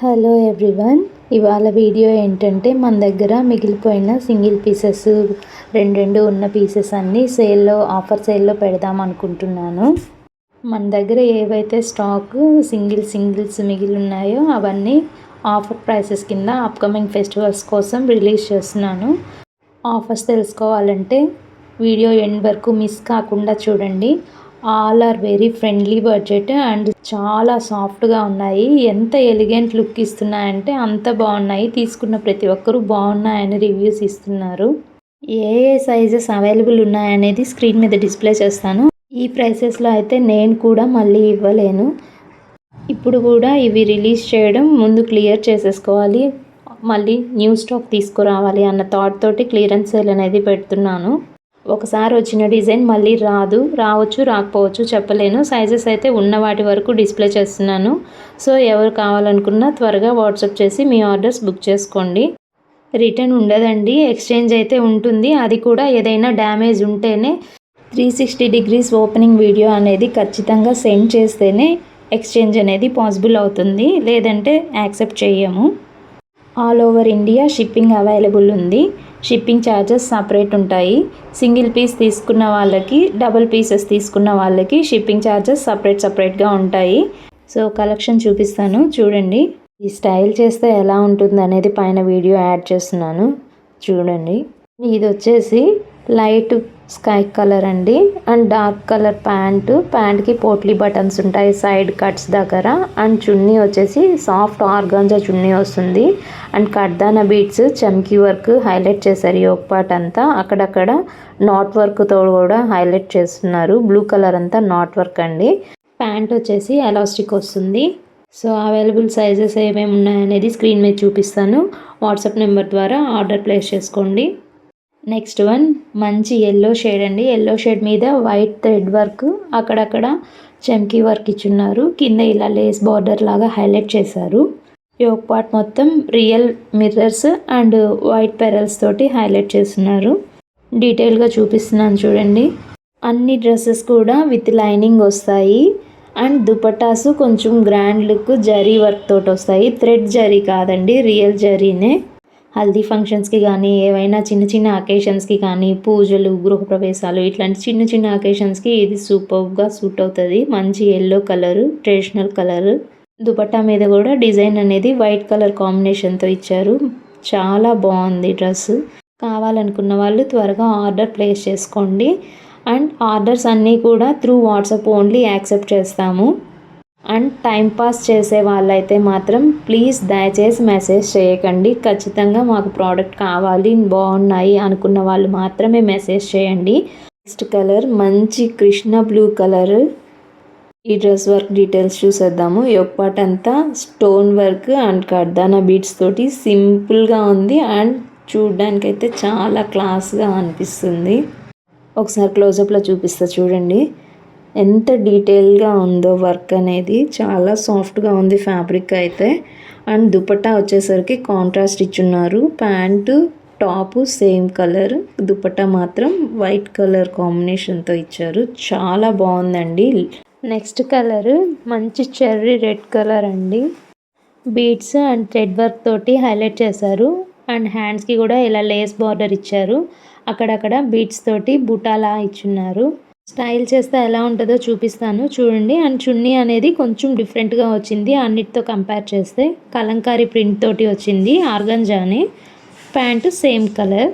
Hello everyone ఇవాళ video ఏంటంటే మన దగ్గర మిగిలిపోయిన సింగిల్ పీసెస్ రెండు రెండు ఉన్న పీసెస్ అన్నీ సేల్లో ఆఫర్ సేల్లో పెడదాం అనుకుంటున్నాను. మన దగ్గర ఏవైతే స్టాక్ సింగిల్ సింగిల్స్ మిగిలి ఉన్నాయో అవన్నీ ఆఫర్ ప్రైసెస్ కింద అప్కమింగ్ ఫెస్టివల్స్ కోసం రిలీజ్ చేస్తున్నాను. ఆఫర్స్ తెలుసుకోవాలంటే వీడియో ఎండ్ వరకు మిస్ కాకుండా చూడండి. All are very friendly budget and చాలా సాఫ్ట్గా ఉన్నాయి. ఎంత ఎలిగెంట్ లుక్ ఇస్తున్నాయంటే అంత బాగున్నాయి. తీసుకున్న ప్రతి ఒక్కరూ బాగున్నాయని రివ్యూస్ ఇస్తున్నారు. ఏ ఏ సైజెస్ అవైలబుల్ ఉన్నాయనేది స్క్రీన్ మీద డిస్ప్లే చేస్తాను. ఈ ప్రైసెస్లో అయితే నేను కూడా మళ్ళీ ఇవ్వలేను. ఇప్పుడు కూడా ఇవి రిలీజ్ చేయడం ముందు క్లియర్ చేసేసుకోవాలి. మళ్ళీ న్యూ స్టాక్ తీసుకురావాలి అన్న థాట్ తోటి క్లియరెన్స్ సేల్ అనేది పెడుతున్నాను. ఒకసారి వచ్చిన డిజైన్ మళ్ళీ రాదు రావచ్చు రాకపోవచ్చు చెప్పలేను. సైజెస్ అయితే ఉన్న వాటి వరకు డిస్ప్లే చేస్తున్నాను. సో ఎవరు కావాలనుకున్నా త్వరగా వాట్సాప్ చేసి మీ ఆర్డర్స్ బుక్ చేసుకోండి. రిటర్న్ ఉండదండి ఎక్స్చేంజ్ అయితే ఉంటుంది. అది కూడా ఏదైనా డ్యామేజ్ ఉంటేనే three sixty degrees opening video అనేది ఖచ్చితంగా సెండ్ చేస్తేనే ఎక్స్చేంజ్ అనేది పాసిబుల్ అవుతుంది. లేదంటే యాక్సెప్ట్ చేయము. All over India shipping available ఉంది. షిప్పింగ్ ఛార్జెస్ సపరేట్ ఉంటాయి. సింగిల్ పీస్ తీసుకున్న వాళ్ళకి డబుల్ పీసెస్ తీసుకున్న వాళ్ళకి షిప్పింగ్ ఛార్జెస్ సపరేట్ సపరేట్గా ఉంటాయి. సో కలెక్షన్ చూపిస్తాను. చూడండి. ఈ స్టైల్ చేస్తే ఎలా ఉంటుంది అనేది పైన వీడియో యాడ్ చేస్తున్నాను. చూడండి. ఇది వచ్చేసి లైట్ స్కై కలర్ అండి. And dark colour pant. ప్యాంట్కి potli buttons ఉంటాయి సైడ్ కట్స్ దగ్గర. అండ్ చున్నీ వచ్చేసి సాఫ్ట్ ఆర్గాంజా చున్నీ వస్తుంది. And kardana beads chamki work highlight చేశారు యోగ్ పార్ట్ అంతా. అక్కడక్కడ నాట్ వర్క్తో కూడా హైలైట్ చేస్తున్నారు. బ్లూ కలర్ అంతా నాట్ వర్క్ అండి. ప్యాంట్ వచ్చేసి ఎలాస్టిక్ వస్తుంది. సో అవైలబుల్ సైజెస్ ఏమేమి ఉన్నాయనేది స్క్రీన్ మీద చూపిస్తాను. వాట్సాప్ నెంబర్ ద్వారా ఆర్డర్ ప్లేస్ చేసుకోండి. నెక్స్ట్ వన్ మంచి ఎల్లో షేడ్ అండి. ఎల్లో షేడ్ మీద వైట్ థ్రెడ్ వర్క్ అక్కడక్కడ చమ్కీ వర్క్ ఇచ్చున్నారు. కింద ఇలా లేస్ బార్డర్ లాగా హైలైట్ చేశారు. యోక్ పార్ట్ మొత్తం real mirrors and white pearls తోటి హైలైట్ చేస్తున్నారు. డీటెయిల్గా చూపిస్తున్నాను చూడండి. అన్ని డ్రెస్సెస్ కూడా విత్ లైనింగ్ వస్తాయి. అండ్ దుపటాసు కొంచెం గ్రాండ్ లుక్ జరీ వర్క్ తోటి వస్తాయి. థ్రెడ్ జరీ కాదండి రియల్ జరీనే హల్దీ ఫంక్షన్స్కి కానీ ఏవైనా చిన్న చిన్న అకేషన్స్కి కానీ పూజలు గృహప్రవేశాలు ఇట్లాంటి చిన్న చిన్న అకేషన్స్కి ఇది సూపర్గా సూట్ అవుతుంది. మంచి yellow colour traditional colour. Dupatta మీద కూడా డిజైన్ అనేది వైట్ కలర్ కాంబినేషన్తో ఇచ్చారు. చాలా బాగుంది డ్రెస్ కావాలనుకున్న వాళ్ళు త్వరగా ఆర్డర్ ప్లేస్ చేసుకోండి. అండ్ ఆర్డర్స్ అన్నీ కూడా త్రూ వాట్సాప్ ఓన్లీ యాక్సెప్ట్ చేస్తాము. అండ్ టైంపాస్ చేసే వాళ్ళైతే మాత్రం ప్లీజ్ దయచేసి మెసేజ్ చేయకండి. ఖచ్చితంగా మాకు ప్రోడక్ట్ కావాలి బాగున్నాయి అనుకున్న వాళ్ళు మాత్రమే మెసేజ్ చేయండి. నెక్స్ట్ కలర్ మంచి కృష్ణ బ్లూ కలర్. ఈ డ్రెస్ వర్క్ డీటెయిల్స్ చూసేద్దాము. పార్ట్ అంతా stone work and kardana beads తోటి సింపుల్గా ఉంది అండ్ చూడ్డానికైతే చాలా క్లాస్గా అనిపిస్తుంది. ఒకసారి క్లోజప్లో చూపిస్తా చూడండి. ఎంత డీటెయిల్గా ఉందో వర్క్ అనేది చాలా సాఫ్ట్గా ఉంది ఫ్యాబ్రిక్ అయితే. అండ్ దుపట్టా వచ్చేసరికి కాంట్రాస్ట్ ఇచ్చున్నారు. Pant top same colour. Dupatta మాత్రం వైట్ కలర్ కాంబినేషన్తో ఇచ్చారు. చాలా బాగుందండి. నెక్స్ట్ కలర్ మంచి చెర్రీ రెడ్ కలర్ అండి. బీడ్స్ అండ్ థ్రెడ్ వర్క్ తోటి హైలైట్ చేశారు. అండ్ హ్యాండ్స్కి కూడా ఇలా లేస్ బార్డర్ ఇచ్చారు. అక్కడక్కడ బీడ్స్ తోటి బుటాలా ఇచ్చున్నారు. స్టైల్ చేస్తే ఎలా ఉంటుందో చూపిస్తాను. చూడండి అండ్ చున్నీ అనేది కొంచెం డిఫరెంట్గా వచ్చింది. అన్నిటితో కంపేర్ చేస్తే కలంకారీ ప్రింట్ తోటి వచ్చింది. ఆర్గంజాని ప్యాంటు సేమ్ కలర్.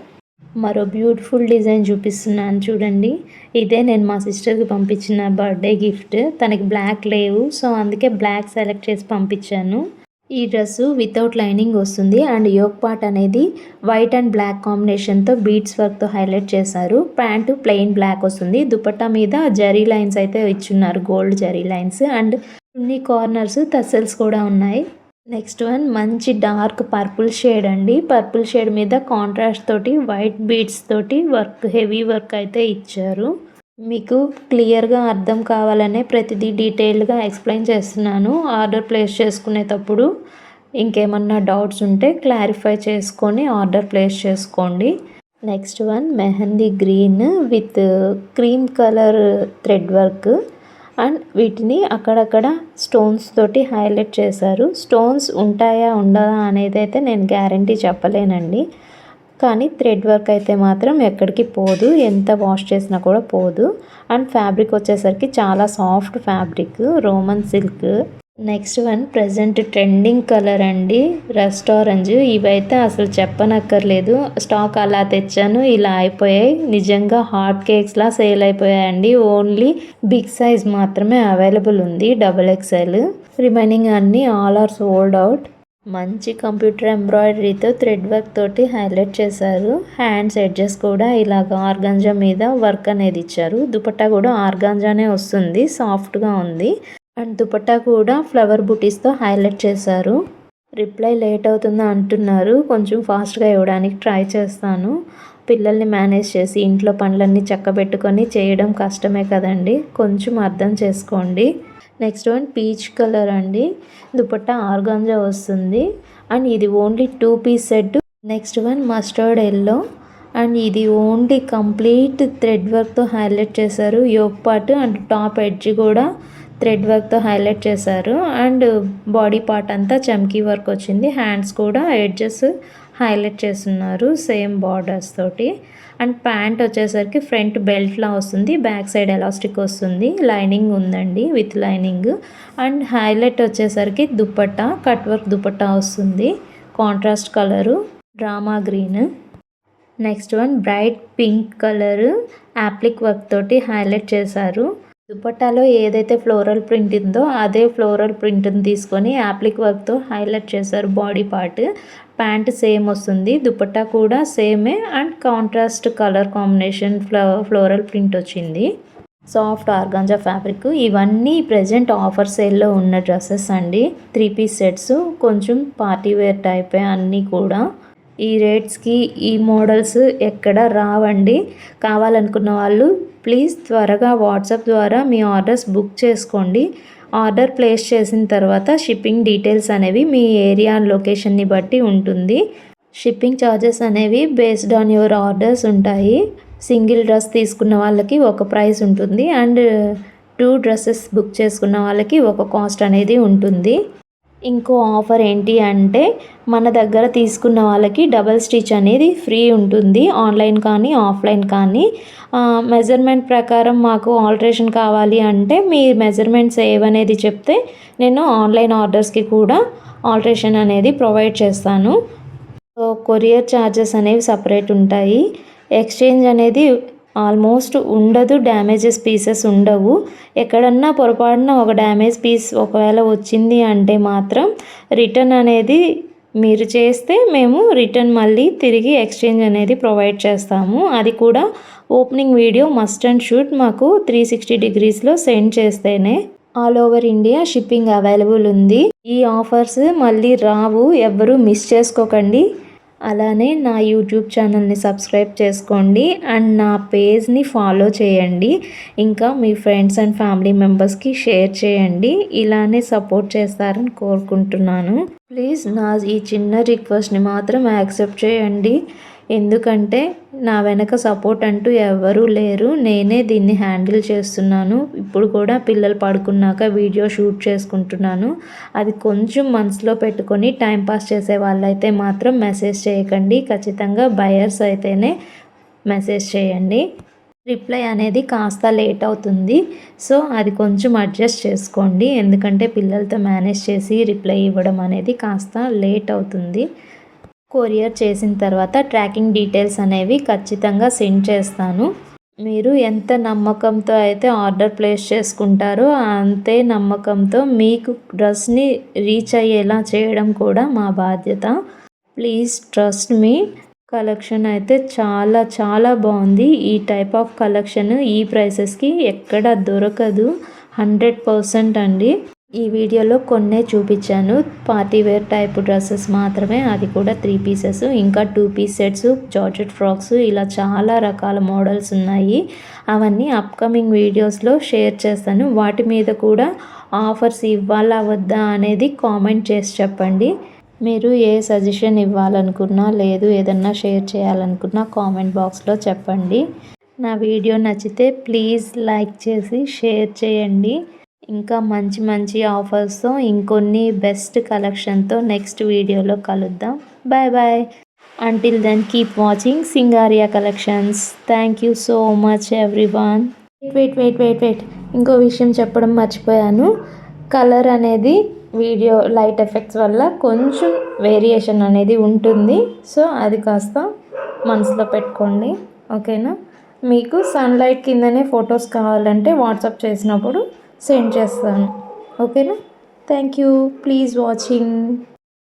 మరో బ్యూటిఫుల్ డిజైన్ చూపిస్తున్నాను చూడండి. ఇదే నేను మా సిస్టర్కి పంపించిన బర్త్డే గిఫ్ట్. తనకి బ్లాక్ లేవు సో అందుకే బ్లాక్ సెలెక్ట్ చేసి పంపించాను. ఈ డ్రెస్సు వితౌట్ లైనింగ్ వస్తుంది. అండ్ యోక్ పార్ట్ అనేది వైట్ అండ్ బ్లాక్ కాంబినేషన్తో బీట్స్ వర్క్తో హైలైట్ చేశారు. ప్యాంటు ప్లెయిన్ బ్లాక్ వస్తుంది. దుపట్టా మీద జరీ లైన్స్ అయితే ఇచ్చున్నారు. గోల్డ్ జరీ లైన్స్ అండ్ కొన్ని కార్నర్స్ తసల్స్ కూడా ఉన్నాయి. నెక్స్ట్ వన్ మంచి డార్క్ పర్పుల్ షేడ్ అండి. పర్పుల్ షేడ్ మీద కాంట్రాస్ట్ తోటి వైట్ బీట్స్ తోటి వర్క్ హెవీ వర్క్ అయితే ఇచ్చారు. మీకు క్లియర్గా అర్థం కావాలనే ప్రతిదీ డీటెయిల్గా ఎక్స్ప్లెయిన్ చేస్తున్నాను. ఆర్డర్ ప్లేస్ చేసుకునేటప్పుడు ఇంకేమన్నా డౌట్స్ ఉంటే క్లారిఫై చేసుకొని ఆర్డర్ ప్లేస్ చేసుకోండి. Next one mehndi green with cream colour thread work. And వీటిని అక్కడక్కడ స్టోన్స్ తోటి హైలైట్ చేశారు. స్టోన్స్ ఉంటాయా ఉండదా అనేది అయితే నేను గ్యారంటీ చెప్పలేనండి. కానీ థ్రెడ్ వర్క్ అయితే మాత్రం ఎక్కడికి పోదు. ఎంత వాష్ చేసినా కూడా పోదు. అండ్ ఫ్యాబ్రిక్ వచ్చేసరికి చాలా soft fabric roman silk. Next one present trending colour అండి. Rust orange. ఇవైతే అసలు చెప్పనక్కర్లేదు. స్టాక్ అలా తెచ్చాను ఇలా అయిపోయాయి. నిజంగా హాట్ కేక్స్లా సేల్ అయిపోయాయండి. ఓన్లీ బిగ్ సైజ్ మాత్రమే అవైలబుల్ ఉంది డబుల్ ఎక్స్ఎల్. రిమైనింగ్ అన్నీ ఆల్ ఆర్ సోల్డ్ అవుట్. మంచి కంప్యూటర్ ఎంబ్రాయిడరీతో థ్రెడ్ వర్క్ తోటి హైలైట్ చేశారు. హ్యాండ్స్ ఎడ్జెస్ కూడా ఇలాగ ఆర్గాంజా మీద వర్క్ అనేది ఇచ్చారు. దుపట్టా కూడా ఆర్గాంజానే వస్తుంది సాఫ్ట్గా ఉంది. అండ్ దుపట్టా కూడా ఫ్లవర్ బుటీస్తో హైలైట్ చేశారు. రిప్లై లేట్ అవుతుందా అంటున్నారు. కొంచెం ఫాస్ట్గా ఇవ్వడానికి ట్రై చేస్తాను. పిల్లల్ని మేనేజ్ చేసి ఇంట్లో పనులన్నీ చక్కబెట్టుకొని చేయడం కష్టమే కదండి. కొంచెం అర్థం చేసుకోండి. నెక్స్ట్ వన్ పీచ్ కలర్ అండి. దుపట్టా ఆర్గాంజా వస్తుంది. అండ్ ఇది only two piece set. Next one mustard yellow. And ఇది ఓన్లీ కంప్లీట్ థ్రెడ్ వర్క్తో హైలైట్ చేశారు. Yoke part and top edge కూడా థ్రెడ్ వర్క్తో హైలైట్ చేశారు. అండ్ బాడీ పార్ట్ అంతా చమ్కీ వర్క్ వచ్చింది. హ్యాండ్స్ కూడా ఎడ్జెస్ హైలైట్ చేస్తున్నారు సేమ్ బార్డర్స్ తోటి. అండ్ ప్యాంట్ వచ్చేసరికి ఫ్రంట్ బెల్ట్లా వస్తుంది బ్యాక్ సైడ్ ఎలాస్టిక్ వస్తుంది లైనింగ్ ఉందండి విత్ లైనింగ్. అండ్ హైలైట్ వచ్చేసరికి దుప్పట్టా కట్ వర్క్ దుప్పట్టా వస్తుంది contrast colour drama green. Next one bright pink colour applique work తోటి హైలైట్ చేశారు. దుపట్టాలో ఏదైతే ఫ్లోరల్ ప్రింట్ ఉందో అదే ఫ్లోరల్ ప్రింట్ని తీసుకొని యాప్లిక్ వర్క్తో హైలైట్ చేశారు బాడీ పార్ట్. ప్యాంట్ సేమ్ వస్తుంది. దుపట్టా కూడా సేమే అండ్ కాంట్రాస్ట్ కలర్ కాంబినేషన్ ఫ్లో ఫ్లోరల్ ప్రింట్ వచ్చింది. Soft organza fabric. ఇవన్నీ ప్రజెంట్ ఆఫర్ సేల్లో ఉన్న డ్రెస్సెస్ అండి. త్రీ పీస్ సెట్స్ కొంచెం పార్టీ వేర్ టైపే అన్నీ కూడా. ఈ రేట్స్కి ఈ మోడల్స్ ఎక్కడ రావండి. కావాలనుకున్న వాళ్ళు ప్లీజ్ త్వరగా వాట్సాప్ ద్వారా మీ ఆర్డర్స్ బుక్ చేసుకోండి. ఆర్డర్ ప్లేస్ చేసిన తర్వాత షిప్పింగ్ డీటెయిల్స్ అనేవి మీ ఏరియా లొకేషన్ని బట్టి ఉంటుంది. షిప్పింగ్ ఛార్జెస్ అనేవి బేస్డ్ ఆన్ యువర్ ఆర్డర్స్ ఉంటాయి. సింగిల్ డ్రెస్ తీసుకున్న వాళ్ళకి ఒక ప్రైస్ ఉంటుంది అండ్ టూ డ్రెస్సెస్ బుక్ చేసుకున్న వాళ్ళకి ఒక కాస్ట్ అనేది ఉంటుంది. ఇంకో ఆఫర్ ఏంటి అంటే మన దగ్గర తీసుకున్న వాళ్ళకి డబల్ స్టిచ్ అనేది ఫ్రీ ఉంటుంది ఆన్లైన్ కానీ ఆఫ్లైన్ కానీ. మెజర్మెంట్ ప్రకారం మాకు ఆల్ట్రేషన్ కావాలి అంటే మీ మెజర్మెంట్స్ ఏవనేది చెప్తే నేను ఆన్లైన్ ఆర్డర్స్కి కూడా ఆల్ట్రేషన్ అనేది ప్రొవైడ్ చేస్తాను. కొరియర్ ఛార్జెస్ అనేవి సపరేట్ ఉంటాయి. ఎక్స్చేంజ్ అనేది ఆల్మోస్ట్ ఉండదు డ్యామేజెస్ పీసెస్ ఉండవు. ఎక్కడన్నా పొరపాటున ఒక డ్యామేజ్ పీస్ ఒకవేళ వచ్చింది అంటే మాత్రం రిటర్న్ అనేది మీరు చేస్తే మేము రిటర్న్ మళ్ళీ తిరిగి ఎక్స్చేంజ్ అనేది ప్రొవైడ్ చేస్తాము. అది కూడా opening video must and shoot మాకు త్రీ సిక్స్టీ డిగ్రీస్లో సెండ్ చేస్తేనే. All over India shipping available ఉంది. ఈ ఆఫర్స్ మళ్ళీ రావు ఎవ్వరూ మిస్ చేసుకోకండి. అలానే నా యూట్యూబ్ ఛానల్ని సబ్స్క్రైబ్ చేసుకోండి అండ్ నా పేజ్ని ఫాలో చేయండి. ఇంకా మీ ఫ్రెండ్స్ అండ్ ఫ్యామిలీ మెంబర్స్కి షేర్ చేయండి. ఇలానే సపోర్ట్ చేస్తారని కోరుకుంటున్నాను. ప్లీజ్ నా ఈ చిన్న రిక్వెస్ట్ని మాత్రం యాక్సెప్ట్ చేయండి. ఎందుకంటే నా వెనక సపోర్ట్ అంటూ ఎవరూ లేరు. నేనే దీన్ని హ్యాండిల్ చేస్తున్నాను. ఇప్పుడు కూడా పిల్లలు పడుకున్నాక వీడియో షూట్ చేసుకుంటున్నాను. అది కొంచెం మనసులో పెట్టుకొని టైంపాస్ చేసే వాళ్ళైతే మాత్రం మెసేజ్ చేయకండి. ఖచ్చితంగా బయర్స్ అయితేనే మెసేజ్ చేయండి. రిప్లై అనేది కాస్త లేట్ అవుతుంది. సో అది కొంచెం అడ్జస్ట్ చేసుకోండి. ఎందుకంటే పిల్లలతో మేనేజ్ చేసి రిప్లై ఇవ్వడం అనేది కాస్త లేట్ అవుతుంది. కొరియర్ చేసిన తర్వాత ట్రాకింగ్ డీటెయిల్స్ అనేవి ఖచ్చితంగా సెండ్ చేస్తాను. మీరు ఎంత నమ్మకంతో అయితే ఆర్డర్ ప్లేస్ చేసుకుంటారో అంతే నమ్మకంతో మీకు డ్రెస్ని రీచ్ అయ్యేలా చేయడం కూడా మా బాధ్యత. Please trust me. కలెక్షన్ అయితే చాలా చాలా బాగుంది. ఈ టైప్ ఆఫ్ కలెక్షన్ ఈ ప్రైసెస్కి ఎక్కడ దొరకదు. హండ్రెడ్ పర్సెంట్ అండి. ఈ వీడియోలో కొన్నే చూపించాను. పార్టీ వేర్ టైప్ డ్రెస్సెస్ మాత్రమే. అది కూడా త్రీ పీసెస్. ఇంకా two piece sets georgette frocks ఇలా చాలా రకాల మోడల్స్ ఉన్నాయి. అవన్నీ అప్కమింగ్ వీడియోస్లో షేర్ చేస్తాను. వాటి మీద కూడా ఆఫర్స్ ఇవ్వాలా వద్దా అనేది కామెంట్ చేసి చెప్పండి. మీరు ఏ సజెషన్ ఇవ్వాలనుకున్నా లేదు ఏదన్నా షేర్ చేయాలనుకున్నా కామెంట్ బాక్స్లో చెప్పండి. నా వీడియో నచ్చితే ప్లీజ్ లైక్ చేసి షేర్ చేయండి. ఇంకా మంచి మంచి ఆఫర్స్తో ఇంకొన్ని బెస్ట్ కలెక్షన్తో నెక్స్ట్ వీడియోలో కలుద్దాం. Bye bye. Until then keep watching Singaria collections thank you so much everyone wait wait wait wait ఇంకో విషయం చెప్పడం మర్చిపోయాను. కలర్ అనేది వీడియో లైట్ ఎఫెక్ట్స్ వల్ల కొంచెం వేరియేషన్ అనేది ఉంటుంది. సో అది కాస్త మనసులో పెట్టుకోండి. ఓకేనా? మీకు సన్లైట్ కిందనే ఫొటోస్ కావాలంటే వాట్సాప్ చేసినప్పుడు సెండ్ చేస్తాను. ఓకేనా? Thank you. Please watching.